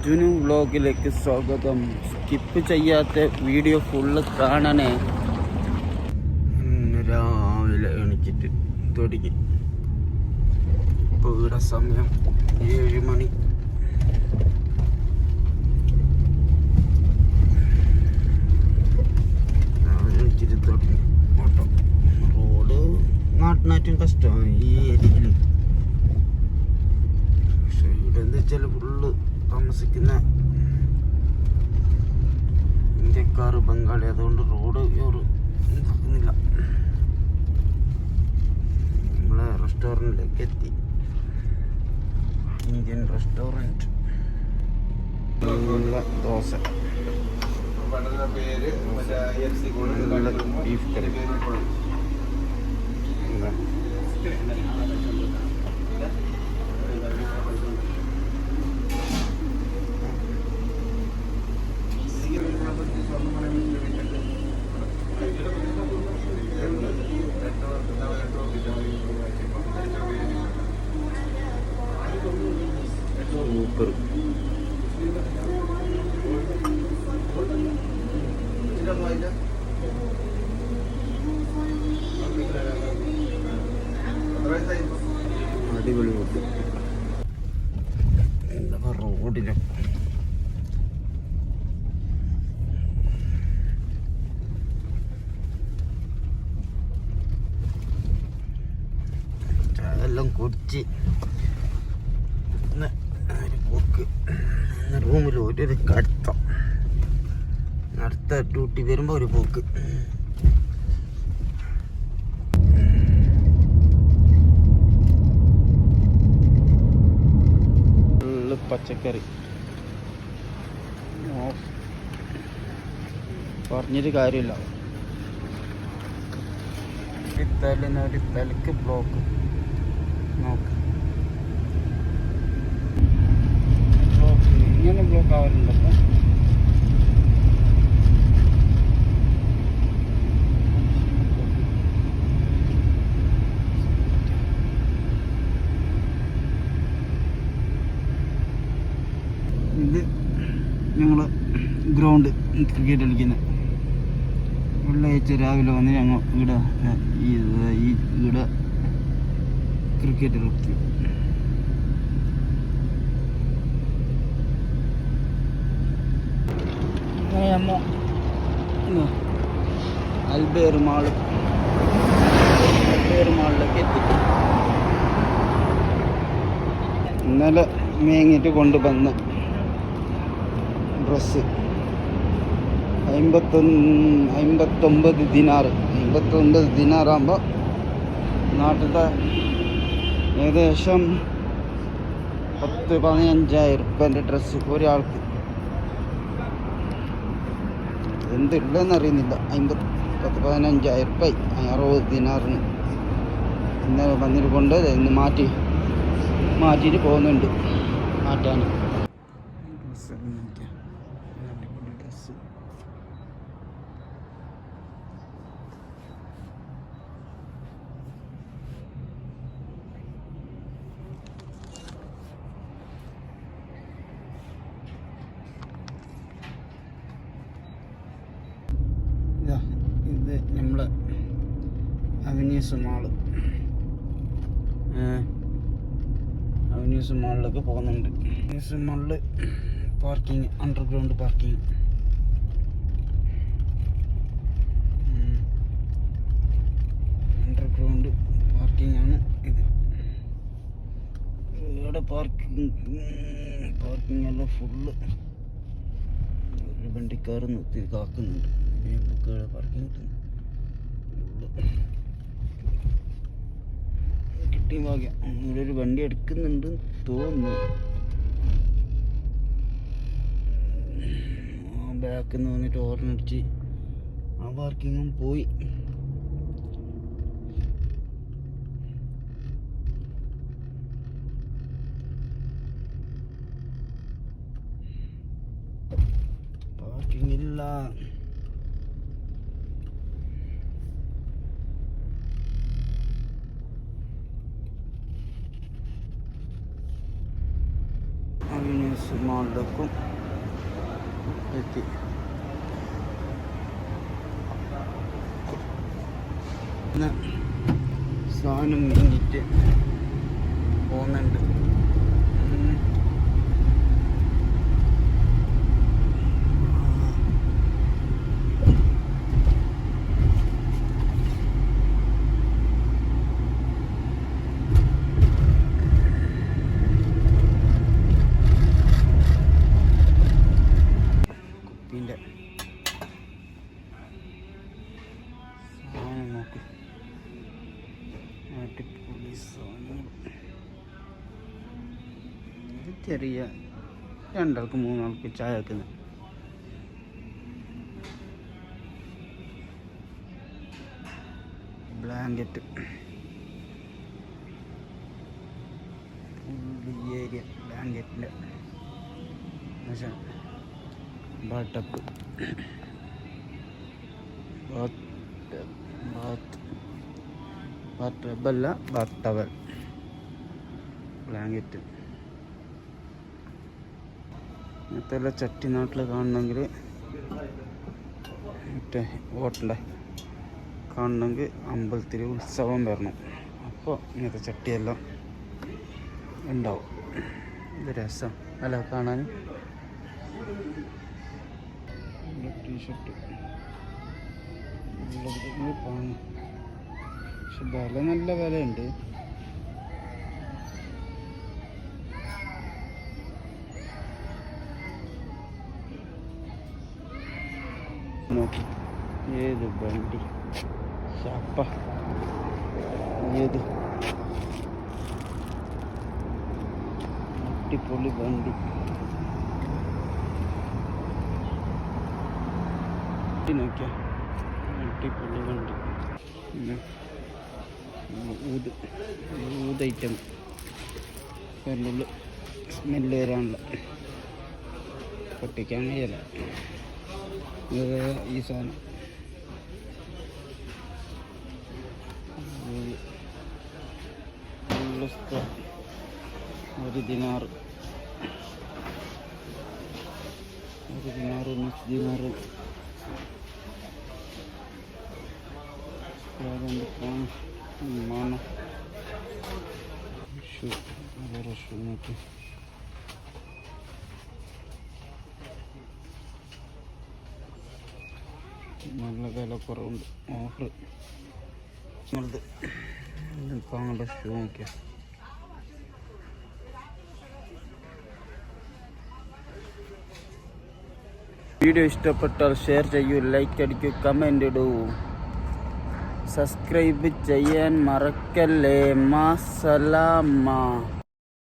ജുനു വ്ലോഗിലേക്ക് സ്വാഗതം. സ്കിപ്പ് ചെയ്യാത്ത video full കാണണേ. രാവിലെ എണിച്ചിട്ട് തുടങ്ങി. ഇപ്പോൾ ഇവിടെ സമയം ഏഴ് മണി. എണിച്ചിട്ട് തുടങ്ങി. ഓട്ടം. റോഡ് നാട്ടിനാറ്റും കഷ്ടമാണ് ഈ ഏരിയയിൽ. പക്ഷെ ഇവിടെ എന്താ വെച്ചാൽ ഫുള്ള് താമസിക്കുന്ന ഇന്ത്യക്കാർ ബംഗാളി. അതുകൊണ്ട് റോഡ് ഒരു നമ്മളെ റെസ്റ്റോറന്റിലേക്ക് എത്തി. Indian restaurant dosa. Beef curry അടിപൊളി എന്താ റോഡിലും എല്ലാം കുടിച്ച് പോക്ക് റൂമിൽ ഒരു കടത്തം അടുത്ത ഡ്യൂട്ടി വരുമ്പോൾ ഒരു പോക്ക്. പച്ചക്കറി. പറഞ്ഞിട്ട് കാര്യമില്ല. ഒരു തലിന് തലക്ക് ബ്ലോക്ക് നോക്ക്. ബ്ലോക്ക് ഇങ്ങനെ ബ്ലോക്ക് ആവാറുണ്ട് ക്രിക്കറ്റ് കളിക്കുന്നത് വെള്ളിയാഴ്ച രാവിലെ വന്ന് ഞങ്ങൾ ഇവിടെ ഈ ഈ ഇവിടെ ക്രിക്കറ്റ് കളിക്കും അൽബേർ മാൾ. അൽബേർ മാളിലേക്ക് എത്തി. ഇന്നലെ മേങ്ങിട്ട് കൊണ്ടുവന്ന് ഡ്രസ്സ്. അമ്പത്തൊന്ന് അമ്പത്തൊമ്പത് ദിനാറ്. അമ്പത്തൊമ്പത് ദിനാറാകുമ്പോൾ നാട്ടിലത്തെ ഏകദേശം പത്ത് പതിനഞ്ചായിരം ഉറുപ്പ്യന്റെ ഡ്രസ്സ് ഒരാൾക്ക്. എന്തുള്ളതെന്ന് അറിയുന്നില്ല അമ്പത് പത്ത് പതിനഞ്ചായിരം ഉറുപ്പ്യ അറുപത് ദിനാറിന് ഇന്നലെ വന്നിട്ട് കൊണ്ട് ഇന്ന് മാറ്റി മാറ്റിയിട്ട് പോകുന്നുണ്ട്. മാറ്റാൻ. അവന്യൂസ് മാൾ അവന്യൂസ് മാളിലൊക്കെ പോകുന്നുണ്ട്. അവന്യൂസ് മാളിൽ parking underground parking underground parking ആണ് ഇത്. ഇവിടെ പാർക്കിംഗ് പാർക്കിംഗ് എല്ലാം ഫുള്ള് ഒരു വണ്ടിക്കാർ നിർത്തി കാക്കുന്നുണ്ട്. പാർക്കിംഗ് കിട്ടിയ ഭാഗ്യം ഇവിടെ ഒരു വണ്ടി എടുക്കുന്നുണ്ട് തോന്നുന്നു. ബാക്കിൽ നിന്ന് വന്നിട്ട് ഓർണടിച്ച് ആ പാർക്കിങ്ങും പോയി പാർക്കിംഗ് ഇല്ല ഇതൊക്കും എത്തി. സാധനം കഴിഞ്ഞിട്ട് പോകുന്നുണ്ട് ഉം. കുപ്പീന്റെ സാധനം നോക്ക് ഇത് ചെറിയ രണ്ടാൾക്ക് മൂന്നാൾക്ക് ചായ വെക്കുന്നത് ബ്ലാങ്കറ്റ് ഏരിയ ബ്ലാങ്കറ്റിന്റെ ബാട്ടപ്പ് ബാത്ത് ബാത്ത് ടബല്ല ബാത്ത് ടവൽ ബ്ലാങ്കറ്റ് ഇങ്ങനത്തെ എല്ലാം ചട്ടിനാട്ടിൽ കാണണമെങ്കിൽ മറ്റേ ഹോട്ടലെ കാണണമെങ്കിൽ അമ്പലത്തിൽ ഉത്സവം വരണം. അപ്പോൾ ഇങ്ങനത്തെ ചട്ടിയെല്ലാം ഉണ്ടാവും. ഇത് രസം. അല്ല കാണാൻ. ടീഷർട്ട് പക്ഷെ വില നല്ല വിലയുണ്ട്. നോക്കി. ഏത് വണ്ടി? ശപ്പ. ഏത്? അടിപൊളി വണ്ടി. നോക്കിയ. അടിപൊളി വണ്ടി. ഊത് ഊത് ഐറ്റം സ്മെല്ല് വരാനുള്ള പൊട്ടിക്കാൻ കഴിയല്ല. ഈ സാധനം. ഒരു ദിനാറ്. ഒരു ദിനാറ് നൂറ്റി ദിനാറ്. വേറെന്തൊക്കെയാണ് വിമാനം ഷൂ വേറെ ഷൂ നോക്കി നല്ല വില കുറവുണ്ട് ഓഫർ നിങ്ങളത് പാങ്ങളുടെ ഷൂ നോക്കിയാ വീഡിയോ ഇഷ്ടപ്പെട്ടാൽ ഷെയർ ചെയ്യൂ ലൈക്ക് അടിക്കൂ കമൻ്റ് ഇടൂ സബ്സ്ക്രൈബ് ചെയ്യാൻ മറക്കല്ലേ? മാസലാമ.